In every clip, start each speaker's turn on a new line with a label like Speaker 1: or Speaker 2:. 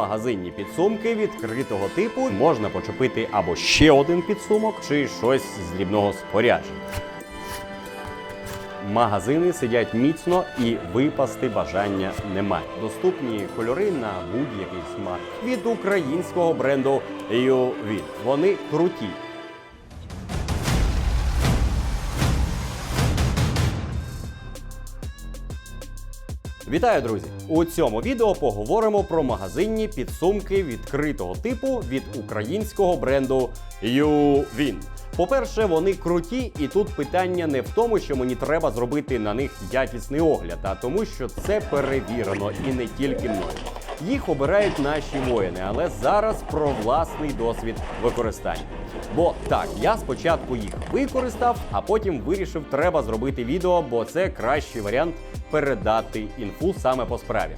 Speaker 1: магазинні підсумки відкритого типу. Можна почепити або ще один підсумок, чи щось з дрібного спорядження. Магазини сидять міцно і випасти бажання немає. Доступні кольори на будь-який смак від українського бренду UV. Вони круті. Вітаю, друзі! У цьому відео поговоримо про магазинні підсумки відкритого типу від українського бренду UVIN. По-перше, вони круті, і тут питання не в тому, що мені треба зробити на них якісний огляд, а тому, що це перевірено і не тільки мною. Їх обирають наші воїни, але зараз про власний досвід використання. Бо так, я спочатку їх використав, а потім вирішив, треба зробити відео, бо це кращий варіант передати інфу саме по справі.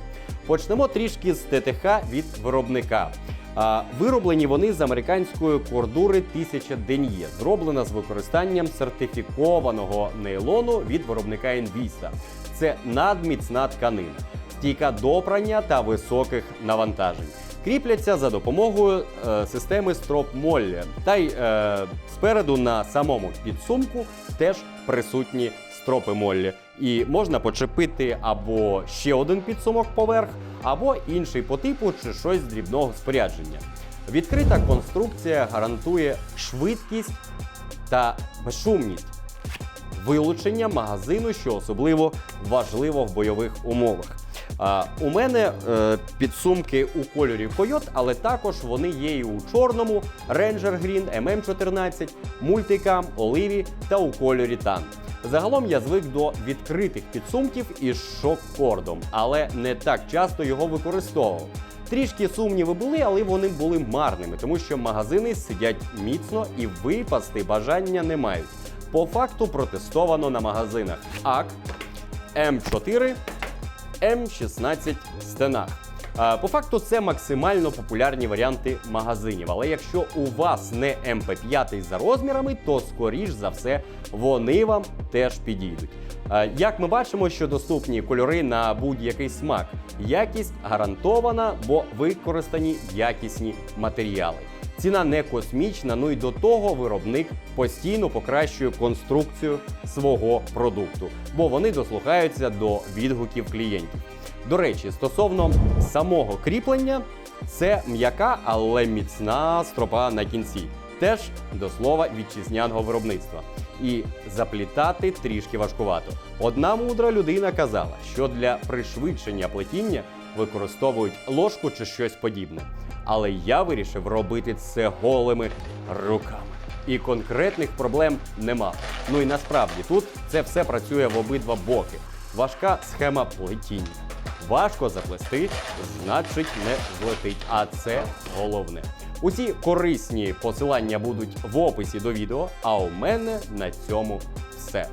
Speaker 1: Почнемо трішки з ТТХ від виробника. А, вироблені вони з американської кордури 1000 ден'є, зроблена з використанням сертифікованого нейлону від виробника Envista. Це надміцна тканина, стійка до прання та високих навантажень. Кріпляться за допомогою е, системи строп Моллі. Та й е, спереду на самому підсумку теж присутні стропи Моллі. І можна почепити або ще один підсумок поверх, або інший по типу чи щось з дрібного спорядження. Відкрита конструкція гарантує швидкість та безшумність вилучення магазину, що особливо важливо в бойових умовах. У мене е, підсумки у кольорі Койот, але також вони є і у чорному, Ranger Green, MM14, Multicam, Оливі та у кольорі Тан. Загалом я звик до відкритих підсумків із шок-кордом, але не так часто його використовував. Трішки сумніви були, але вони були марними, тому що магазини сидять міцно і випасти бажання не мають. По факту протестовано на магазинах АК, М4, М16 стенах. По факту це максимально популярні варіанти магазинів. Але якщо у вас не МП5 за розмірами, то скоріш за все вони вам теж підійдуть. Як ми бачимо, що доступні кольори на будь-який смак. Якість гарантована, бо використані якісні матеріали. Ціна не космічна, ну і до того виробник постійно покращує конструкцію свого продукту, бо вони дослухаються до відгуків клієнтів. До речі, стосовно самого кріплення, це м'яка, але міцна стропа на кінці. Теж до слова вітчизняного виробництва. І заплітати трішки важкувато. Одна мудра людина казала, що для пришвидшення плетіння використовують ложку чи щось подібне. Але я вирішив робити це голими руками. І конкретних проблем нема. Ну і насправді тут це все працює в обидва боки. Важка схема плетіння. Важко заплести, значить не злетить. А це головне. Усі корисні посилання будуть в описі до відео. А у мене на цьому все.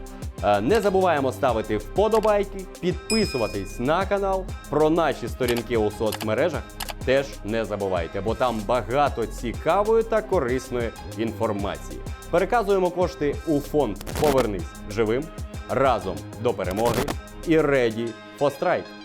Speaker 1: Е, Не забуваємо ставити вподобайки, підписуватись на канал. Про наші сторінки у соцмережах теж не забувайте, бо там багато цікавої та корисної інформації. Переказуємо кошти у фонд Повернись живим разом до перемоги і for Strike.